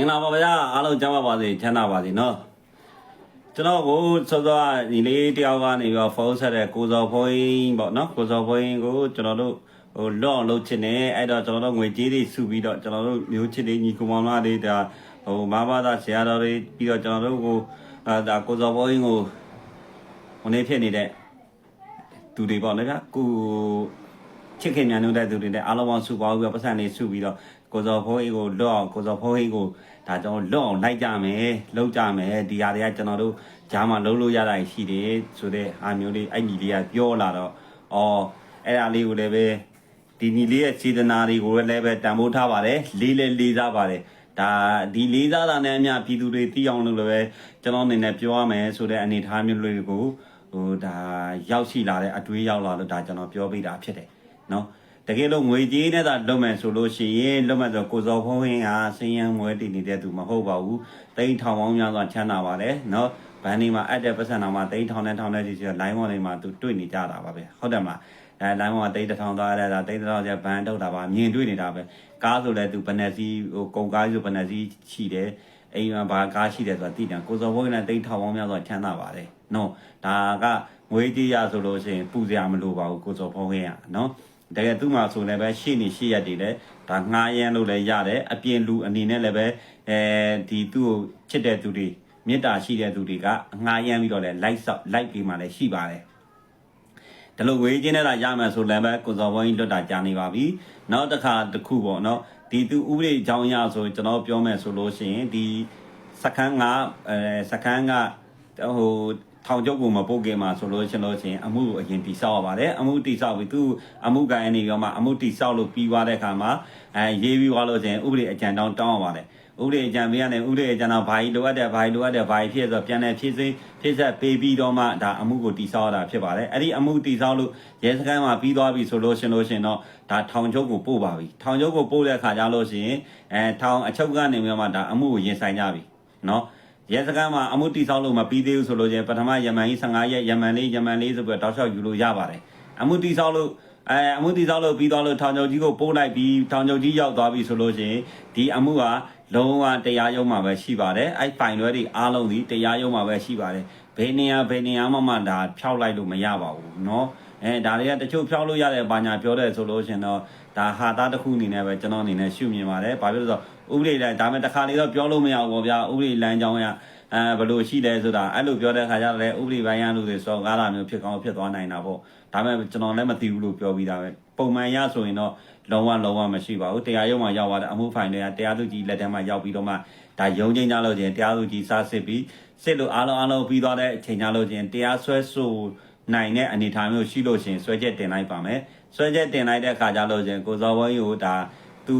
င်္ဂလာပါဗျာအားလုံးကျမ်းပါပါစေချမ်းသာပါစေနော်ကျွန်တော်ကိုစောစောညီလေးတယောက်ကနေပြီးဖုန်းဆက်တဲ့ကိုစောဖွင်းပေါ့နော်ကိုစောဖွင်းကိုကျွန်တော်တို့ဟိုလော့အောင်လုပ်ချင်တယ်အဲ့တော့ကျွန်တော်တို့ငွေကြေးတွေစုပြီးတော့ကျွန်တော်တို့မျိုးချစ်လေးညီကောင်မောင်လာလေးဒါဟိုမဘာသာဆရာတော်တွေပြီးတော့ကျွန်တော်တို့ကိုအာဒါကိုစောဖွင်းကိုဟိုနေဖြစ်နေတဲ့သူတွေပေါ့နော်ဗျာကိုချစ်ခင်မြန်နေတဲ့သူတွေနဲ့အားလုံးပေါင်းစုပေါင်းပြီးတော့ပတ်စံလေးစုပြီးတော့ ကိုစောဖိုးကြီးကိုလွတ်အောင်ကိုစောဖိုးကြီးကိုဒါကျွန်တော်လွတ်အောင်လိုက်ကြမယ်လုပ်ကြမယ်ဒီဟာတွေကကျွန်တော်တို့ဂျားမှာလုံးလို့ရတာရှိတယ်ဆိုတဲ့အားမျိုးလေးအဲ့ညီလေးကပြောလာတော့အော်အဲ့ဒါလေးကိုလည်းပဲဒီညီလေးရဲ့စေတနာတွေကိုလည်းပဲတန်ဖိုးထားပါတယ်လေးလေးလေးစားပါတယ်ဒါဒီလေးစားတာနဲ့အများပြည်သူတွေသိအောင်လို့လည်းပဲကျွန်တော်အနေနဲ့ပြောရမယ်ဆိုတဲ့အနေအထားမျိုးလေးကိုဟိုဒါရောက်ရှိလာတဲ့အတွေးရောက်လာလို့ဒါကျွန်တော်ပြောပြတာဖြစ်တယ်နော် တကယ်လို့ငွေကြေးနဲ့သာလွတ်မယ်ဆိုလို့ရှိရင်လွတ်မယ်ဆိုကိုစောဖုံးဟင်းဟာစင်းရံမွဲတည်နေတဲ့သူမဟုတ်ပါဘူးတိန်းထောင်ပေါင်းများစွာချမ်းသာပါတယ်နော်ဘန်ဒီမှာအပ်တဲ့ပတ်စံတော်မှာတိန်းထောင်နဲ့ထောင်နဲ့ကြီးဆိုတော့ line ပေါ်တွေမှာသူတွေ့နေကြတာပါပဲဟုတ်တယ်မလားအဲ line ပေါ်မှာတိန်းတစ်ထောင်သွားရတာတိန်းတစ်ထောင်ကျဘန်ထုတ်တာပါမြင်တွေ့နေတာပဲကားဆိုလဲသူဘယ်နှစီဟိုကုန်ကားဆိုဘယ်နှစီရှိတယ်အိမ်မှာဘာကားရှိတယ်ဆိုတာသိတယ်ကိုစောဖုံးဟင်းနဲ့တိန်းထောင်ပေါင်းများစွာချမ်းသာပါတယ်နော်ဒါကငွေကြေးရဆိုလို့ရှိရင်ပူစရာမလိုပါဘူးကိုစောဖုံးဟင်းကနော် တကယ်သူ့မှာဆိုလည်းပဲရှေ့နေရှေ့ရက်တွေလည်းဒါငှားရမ်းလို့လည်းရတယ်အပြင်လူအနေနဲ့လည်းပဲအဲဒီသူ့ကိုချစ်တဲ့သူတွေမေတ္တာရှိတဲ့သူတွေကငှားရမ်းပြီးတော့လည်းလိုက်ဆော့လိုက်ပြီးမှလည်းရှိပါတယ်ဒါလို့ဝေးချင်းနဲ့လာရမယ်ဆိုလည်းပဲကိုစော်ဘုန်းကြီးလွတ်တာကြာနေပါပြီနောက်တစ်ခါတစ်ခုပေါ့နော်ဒီသူဥပဒေအကြောင်းအရဆိုကျွန်တော်ပြောမယ်ဆိုလို့ရှိရင်ဒီစခန်းကအဲစခန်းကဟို ထောင်ကျုပ်ကိုမပုတ်ခင်မှာဆိုလို့ရှင်လို့ရှင်အမှုကိုအရင်တိဆောက်ရပါတယ်အမှုတိဆောက်ပြီးသူအမှုကိုင်းနေရောမှအမှုတိဆောက်လို့ပြီးသွားတဲ့အခါမှာအဲရေးပြီးသွားလို့ရှင်ဥပဒေအကြံတောင်းတောင်းရပါတယ်ဥပဒေအကြံပေးရတယ်ဥပဒေအကြံတော့ဘာကြီးလိုအပ်တယ်ဘာကြီးလိုအပ်တယ်ဘာကြီးဖြစ်ဆိုပြန်တယ်ဖြည့်စိဖြည့်ဆက်ပေးပြီးတော့မှဒါအမှုကိုတိဆောက်ရတာဖြစ်ပါတယ်အဲ့ဒီအမှုတိဆောက်လို့ရဲစခန်းမှာပြီးသွားပြီဆိုလို့ရှင်လို့ရှင်တော့ဒါထောင်ချုပ်ကိုပို့ပါပြီထောင်ချုပ်ကိုပို့တဲ့အခါကျလို့ရှင်အဲထောင်အချုပ်ကနေပြီးမှဒါအမှုကိုရင်ဆိုင်ကြပြီနော် ရဲစခန်းမှာအမှုတိဆောက်လို့မပြီးသေးဘူးဆိုလို့ချင်းပထမယမန်ကြီး15ရက်ယမန်လေးယမန်လေးဆိုပြီးတော့တောက်လျှောက်ယူလို့ရပါတယ်အမှုတိဆောက်လို့အဲအမှုတိဆောက်လို့ပြီးသွားလို့ထောင်ချုပ်ကြီးကိုပို့လိုက်ပြီးထောင်ချုပ်ကြီးရောက်သွားပြီဆိုလို့ချင်းဒီအမှုကလုံးဝတရားရုံးမှာပဲရှိပါတယ်အဲ့ပိုင်ရွဲတွေအားလုံးဒီတရားရုံးမှာပဲရှိပါတယ်ဘယ်နေရာဘယ်နေရာမှမှဒါဖြောက်လိုက်လို့မရပါဘူးเนาะ အဲဒါတွေကတချို့ဖြောက်လို့ရတယ်ဘာညာပြောတယ်ဆိုလို့ရှင်တော့ဒါဟာသားတစ်ခုအနေနဲ့ပဲကျွန်တော်အနေနဲ့ရှုမြင်ပါတယ်ဘာဖြစ်လို့ဆိုတော့ဥပဒေတိုင်းဒါပေမဲ့တစ်ခါလေတော့ပြောလို့မရဘူးပေါ့ဗျာဥပဒေလမ်းကြောင်းရအဲဘယ်လိုရှိလဲဆိုတာအဲ့လိုပြောတဲ့ခါကျတော့လေဥပဒေပိုင်းရလို့ဆိုတော့ကားတာမျိုးဖြစ်ကောင်းဖြစ်သွားနိုင်တာပေါ့ဒါပေမဲ့ကျွန်တော်လည်းမသိဘူးလို့ပြောပြီးသားပဲပုံမှန်ရဆိုရင်တော့လုံးဝလုံးဝမရှိပါဘူးတရားရုံးမှာရောက်သွားတဲ့အမှုဖိုင်တွေကတရားသူကြီးလက်ထက်မှာရောက်ပြီးတော့မှဒါရုံးချင်းကြလို့ချင်းတရားသူကြီးစားစစ်ပြီးစစ်လို့အားလုံးအားလုံးပြီးသွားတဲ့အချိန်ကြလို့ချင်းတရားစွဲဆို နိုင်တဲ့အနေအထားမျိုးရှိလို့ချင်းဆွဲချက်တင်လိုက်ပါမယ်ဆွဲချက်တင်လိုက်တဲ့အခါကျလို့ချင်းကိုစော်ဝင်းကိုဒါသူ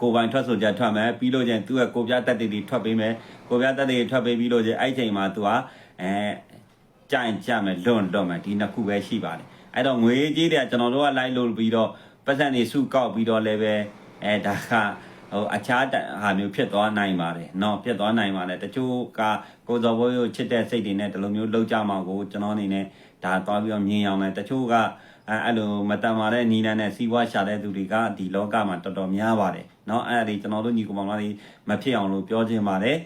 ကိုပိုင်ထွက်ဆိုချက်ထွက်မယ်ပြီးလို့ချင်းသူ့ရဲ့ကိုပြတက်တီတီထွက်ပေးမယ်ကိုပြတက်တီထွက်ပေးပြီးလို့ချင်းအဲ့ချိန်မှာသူကအဲကြိုင်ကြမယ်လွန်လွန်မယ်ဒီနှစ်ခုပဲရှိပါတယ်အဲ့တော့ငွေကြီးတွေကကျွန်တော်တို့ကလိုက်လို့ပြီးတော့ပတ်စံနေစုကောက်ပြီးတော့လည်းပဲအဲဒါက ဟိုအခြားဟာမျိုးဖြစ်သွားနိုင်ပါတယ်เนาะဖြစ်သွားနိုင်ပါတယ်တချို့ကကိုစော်ဘိုးကိုချစ်တဲ့စိတ်တွေနဲ့ဒီလိုမျိုးလောက်ကြမှာကိုကျွန်တော်အနေနဲ့ဒါသွားပြီးတော့မြင်အောင်လဲတချို့ကအဲအဲ့လိုမတန်မာတဲ့နီလန်းနဲ့စီးပွားရှာတဲ့သူတွေကဒီလောကမှာတော်တော်များပါတယ်เนาะအဲ့ဒါဒီကျွန်တော်တို့ညီကောင်မလေးမဖြစ်အောင်လို့ပြောခြင်းပါတယ်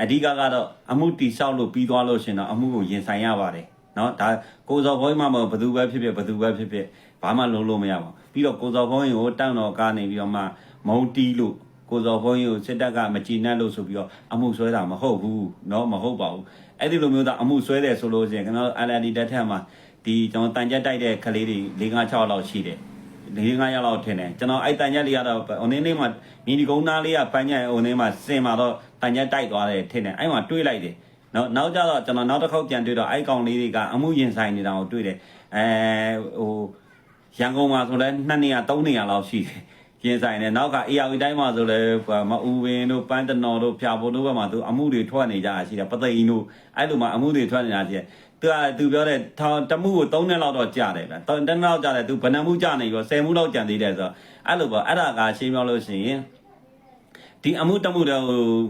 အဓိကကတော့အမှုတိဆောက်လို့ပြီးသွားလို့ရှင်တော့အမှုကိုရင်ဆိုင်ရပါတယ်เนาะဒါကိုစော်ဘိုးမှမဟုတ်ဘသူပဲဖြစ်ဖြစ်ဘသူပဲဖြစ်ဖြစ်ဘာမှလုံးလို့မရပါဘူးပြီးတော့ကိုစော်ဘိုးကိုတောင်းတော်ကနေပြီးတော့မှမုံတီးလို့ ကိုစော်ဘုန်းကြီးကိုစစ်တပ်ကမကြည်နပ်လို့ဆိုပြီးတော့အမှုဆွဲတာမဟုတ်ဘူးเนาะမဟုတ်ပါဘူးအဲ့ဒီလိုမျိုးသားအမှုဆွဲတယ်ဆိုလို့ရှိရင်ကျွန်တော် LND တက်ထက်မှာဒီကျွန်တော်တန်ကြက်တိုက်တဲ့ကလေးတွေ၄၅6လောက်ရှိတယ်၄၅ရက်လောက်ထင်တယ်ကျွန်တော်အဲ့တန်ကြက်လေးကတော့ဟိုနေ့နေ့မှာမြင်းဒီကုန်းသားလေးကပန်းညက်ဟိုနေ့မှာစင်มาတော့တန်ကြက်တိုက်သွားတယ်ထင်တယ်အဲ့မှာတွေးလိုက်တယ်နောက်နောက်ကြတော့ကျွန်တော်နောက်တစ်ခေါက်ပြန်တွေ့တော့အဲ့ကောင်လေးတွေကအမှုရင်ဆိုင်နေတာကိုတွေ့တယ်အဲဟိုရန်ကုန်မှာဆိုလဲ2နေရာ3နေရာလောက်ရှိတယ် ရင်ဆိုင်တယ်နောက်က AR တိုင်းမှာဆိုလဲမအူဝင်းတို့ပန်းတနော်တို့ဖြာဖို့တို့ဘက်မှာသူအမှုတွေထွက်နေကြတာရှိတယ်ပသိမ်တို့အဲ့လိုမှအမှုတွေထွက်နေတာရှိတယ်သူကသူပြောတဲ့ထောင်တမှုကို3နှစ်လောက်တော့ကြာတယ်ဗျ။3နှစ်လောက်ကြာတယ်သူဘယ်နှမှုကြာနေပြီ10မှုလောက်ကြာသေးတယ်ဆိုတော့အဲ့လိုပေါ့အဲ့ဒါကရှင်းပြောလို့ရှိရင် ဒီအမှုတမှုတော့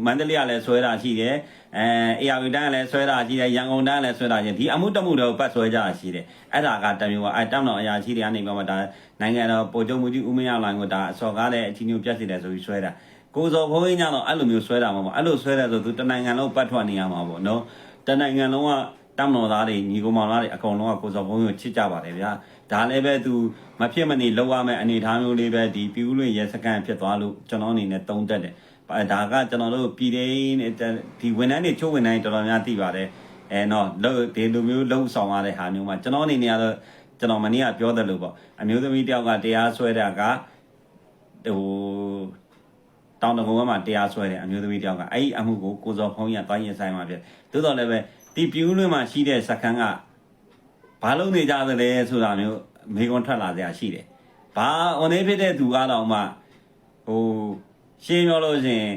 မန္တလေးကလည်းဆွဲတာရှိတယ်အဲအေယာဝီတိုင်းကလည်းဆွဲတာရှိတယ်ရန်ကုန်တိုင်းကလည်းဆွဲတာရှိတယ်ဒီအမှုတမှုတော့ပတ်ဆွဲကြတာရှိတယ်အဲ့ဒါကတမျိုးပါအဲတောင်းတော်အရာရှိတွေကနေပြီးမှဒါနိုင်ငံတော်ပို့ချုပ်မှုကြီးဦးမင်းအောင်လိုင်ကိုဒါအစော်ကားတဲ့အချင်းချင်းပြတ်စီတယ်ဆိုပြီးဆွဲတာကိုစော်ဘုန်းကြီးညတော့အဲ့လိုမျိုးဆွဲတာမှာပေါ့အဲ့လိုဆွဲတယ်ဆိုသူတနိုင်ငံလုံးပတ်ထွက်နေရမှာပေါ့နော်တနိုင်ငံလုံးက တမတော်သားတွေညီကောင်မောင်သားတွေအကုန်လုံးကကိုစော်ဘုန်းကြီးကိုချစ်ကြပါတယ်ဗျာဒါလည်းပဲသူမဖြစ်မနေလောက်ရမယ့်အနေအထားမျိုးလေးပဲဒီပြူးလွင်ရဲစကန်ဖြစ်သွားလို့ကျွန်တော်အနေနဲ့တုံးတက်တယ်ဒါကကျွန်တော်တို့ပြည်သေးဒီဝန်ထမ်းတွေချိုးဝန်ထမ်းတွေတော်တော်များသိပါတယ်အဲတော့လို့ဒီလိုမျိုးလှုပ်ဆောင်ရတဲ့ဟာမျိုးမှာကျွန်တော်အနေနဲ့ကတော့ကျွန်တော်မနေ့ကပြောတယ်လို့ပေါ့အမျိုးသမီးတယောက်ကတရားစွဲတာကဟိုတောင်တကုန်းမှာတရားစွဲတယ်အမျိုးသမီးတယောက်ကအဲ့ဒီအမှုကိုကိုစော်ဖုံးကြီးကတိုင်းရင်ဆိုင်မှာဖြစ်သို့တော်လည်းပဲ ဒီပြူးလွင်မှာရှိတဲ့စခန်းကဘာလို့နေကြသလဲဆိုတာမျိုးမေကွန်ထွက်လာကြရှိတယ်ဘာဟိုနေဖြစ်တဲ့သူကတော့မှဟိုရှင်းပြောလို့ရှိရင်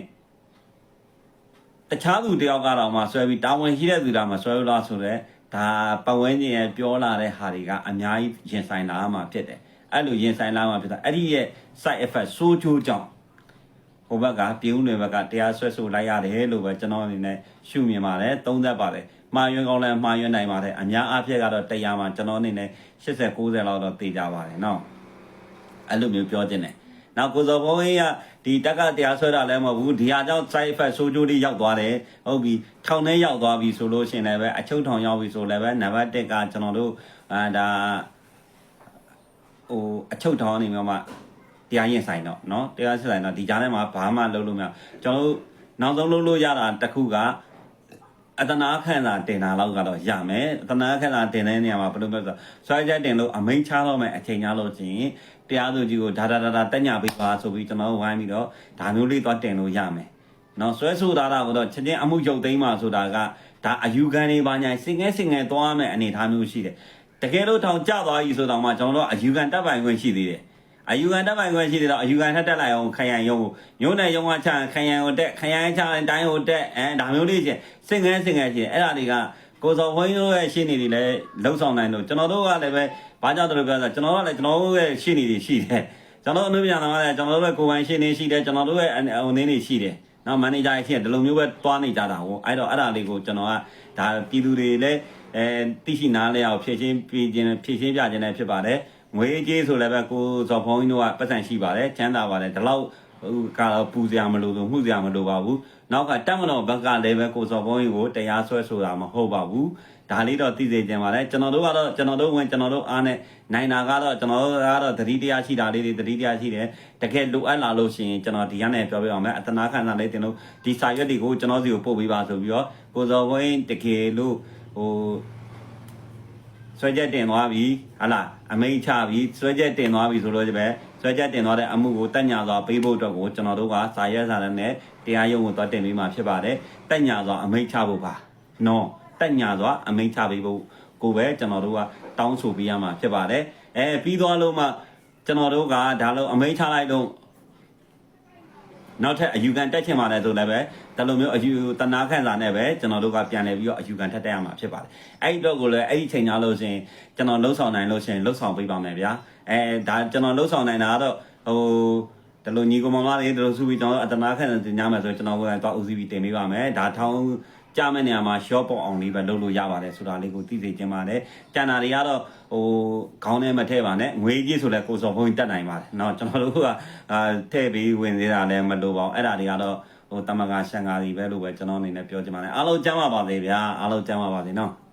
တခြားသူတယောက်ကတော့မှဆွဲပြီးတာဝန်ရှိတဲ့သူတာမှဆွဲလို့လားဆိုတော့ဒါပတ်ဝန်းကျင်ရဲ့ပြောလာတဲ့ဟာတွေကအများကြီးရင်ဆိုင်လာမှဖြစ်တယ်အဲ့လိုရင်ဆိုင်လာမှဖြစ်တာအဲ့ဒီရဲ့ side effect ဆိုးကျိုးကြောင့်ဟိုဘက်ကပြုံးတွေဘက်ကတရားဆွဲဆိုလိုက်ရတယ်လို့ပဲကျွန်တော်အနေနဲ့ရှုမြင်ပါတယ်သုံးသပ်ပါတယ် မှားယွင်းကောင်းလည်းမှားယွင်းနိုင်ပါတယ်အများအားဖြင့်ကတော့တရားမှာကျွန်တော်အနေနဲ့80 90လောက်တော့သိကြပါတယ်เนาะအဲ့လိုမျိုးပြောခြင်းတယ်နောက်ကိုစောဘုံကြီးကဒီတက်ကတရားဆွဲတာလည်းမဟုတ်ဘူးဒီဟာကြောင့် side effect ဆိုးကျိုးတွေရောက်သွားတယ်ဟုတ်ပြီထောင်ထဲရောက်သွားပြီဆိုလို့ရှိရင်လည်းပဲအချုပ်ထောင်ရောက်ပြီဆိုလည်းပဲနံပါတ်1ကကျွန်တော်တို့အာဒါဟိုအချုပ်ထောင်နေမှာမှတရားရင်ဆိုင်တော့เนาะတရားရင်ဆိုင်တော့ဒီကြားထဲမှာဘာမှလုပ်လို့မရကျွန်တော်တို့နောက်ဆုံးလုပ်လို့ရတာတစ်ခုက အတနာခန့်တာတင်တာလောက်ကတော့ရမယ်အတနာခန့်တာတင်တဲ့နေရာမှာဘယ်လိုလဲဆိုဆွဲချက်တင်လို့အမိန်ချတော့မယ်အချိန်ချလို့ချင်းတရားသူကြီးကိုဒါဒါဒါဒါတက်ညာပေးပါဆိုပြီးကျွန်တော်ဝိုင်းပြီးတော့ဒါမျိုးလေးသွားတင်လို့ရမယ်နော်ဆွဲဆိုတာကတော့ချက်ချင်းအမှုရုပ်သိမ်းမှဆိုတာကဒါအယူခံတွေပါညာစင်ငဲစင်ငဲသွားမယ်အနေအထားမျိုးရှိတယ်တကယ်လို့ထောင်ကျသွားပြီဆိုတော့မှကျွန်တော်တို့အယူခံတက်ပိုင်ခွင့်ရှိသေးတယ် အယူခံတက်ပိုင်ခွင့်ရှိသေးတော့အယူခံထက်တက်လိုက်အောင်ခရံရုံကိုညို့နဲ့ရုံကချခရံကိုတက်ခရံချတိုင်းတိုင်းကိုတက်အဲဒါမျိုးလေးချင်းစင်ငဲစင်ငဲချင်းအဲ့ဒါတွေကကိုစော်ဘုန်းကြီးတို့ရဲ့ရှင်းနေတွေလည်းလှုပ်ဆောင်နိုင်လို့ကျွန်တော်တို့ကလည်းပဲဘာကြောင့်တို့ပြောဆိုကျွန်တော်ကလည်းကျွန်တော်တို့ရဲ့ရှင်းနေတွေရှိတယ်ကျွန်တော်တို့အမှုပြန်တော့လည်းကျွန်တော်တို့ရဲ့ကိုယ်ပိုင်ရှင်းနေရှိတယ်ကျွန်တော်တို့ရဲ့ဟိုနေနေရှိတယ်နောက်မန်နေဂျာရှိတယ်ဒီလိုမျိုးပဲတွားနေကြတာဟိုအဲ့တော့အဲ့ဒါလေးကိုကျွန်တော်ကဒါပြည်သူတွေလည်းအဲသိရှိနားလဲအောင်ဖြည့်ချင်းပြည်ချင်းဖြည့်ချင်းပြခြင်းလည်းဖြစ်ပါတယ် ငွေကြေးဆိုလည်းပဲကိုစော်ဖုန်းကြီးတို့ကပတ်စံရှိပါတယ်ချမ်းသာပါတယ်ဒီလောက်ဟိုကတော့ပူစရာမလိုဘူးမှုစရာမလိုပါဘူးနောက်ကတက်မတော်ဘက်ကလည်းပဲကိုစော်ဖုန်းကြီးကိုတရားစွဲဆိုတာမဟုတ်ပါဘူးဒါလေးတော့သိစေချင်ပါတယ်ကျွန်တော်တို့ကတော့ကျွန်တော်တို့ဝင်ကျွန်တော်တို့အားနဲ့နိုင်တာကတော့ကျွန်တော်တို့ကတော့သတိတရားရှိတာလေးတွေသတိတရားရှိတယ်တကယ်လိုအပ်လာလို့ရှိရင်ကျွန်တော်ဒီကနေ့ပြောပြအောင်မယ်အတနာခန္ဓာလေးတင်လို့ဒီစာရွက်တွေကိုကျွန်တော်စီကိုပို့ပေးပါဆိုပြီးတော့ကိုစော်ဖုန်းကြီးတကယ်လို့ဟို ဆွဲချက်တင်သွားပြီဟာလားအမိန့်ချပြီဆွဲချက်တင်သွားပြီဆိုလို့ဒီပဲဆွဲချက်တင်သွားတဲ့အမှုကိုတက်ညာစွာပေးဖို့အတွက်ကိုကျွန်တော်တို့ကစာရွက်စာတမ်းနဲ့တရားရုံးကိုသွားတင်ပေးမှာဖြစ်ပါတယ်တက်ညာစွာအမိန့်ချဖို့ပါနော်တက်ညာစွာအမိန့်ချပေးဖို့ကိုပဲကျွန်တော်တို့ကတောင်းဆိုပေးရမှာဖြစ်ပါတယ်အဲပြီးသွားလို့မှကျွန်တော်တို့ကဒါလို့အမိန့်ချလိုက်တော့ နောက်ထပ်အယူခံတက်ချင်ပါတယ်ဆိုလည်းပဲဒါလိုမျိုးအယူတနာခန့်စာနဲ့ပဲကျွန်တော်တို့ကပြန်လဲပြီးတော့အယူခံထက်တက်ရမှာဖြစ်ပါတယ်အဲ့ဒီတော့ကိုလည်းအဲ့ဒီချိန်ညာလို့ရှင်ကျွန်တော်လှုပ်ဆောင်နိုင်လို့ရှင်လှုပ်ဆောင်ပေးပါမယ်ဗျာအဲဒါကျွန်တော်လှုပ်ဆောင်နိုင်တာကတော့ဟို ဒီလိုညီကောင်မကလည်းဒီလိုစုပြီးကျွန်တော်အတနာခံတင်ကြမယ်ဆိုရင်ကျွန်တော်ကိုယ်တိုင်တော့ OCB တင်ပေးပါမယ်ဒါထောင်းကြမဲ့နေရာမှာ short ပေါအောင်လေးပဲလုပ်လို့ရပါတယ်ဆိုတာလေးကိုသိစေချင်ပါတယ်။ကျန်တာတွေကတော့ဟိုခေါင်းထဲမထည့်ပါနဲ့။ငွေကြီးဆိုလဲကိုစော်ဖုန်းတက်နိုင်ပါတယ်။နော်ကျွန်တော်တို့ကအာထည့်ပြီးဝင်သေးတာလည်းမလိုပါဘူး။အဲ့ဒါတွေကတော့ဟိုတမကရှန်ကားတွေပဲလို့ပဲကျွန်တော်အနေနဲ့ပြောချင်ပါတယ်။အားလုံးကျမ်းပါပါစေဗျာ။အားလုံးကျမ်းပါပါစေနော်။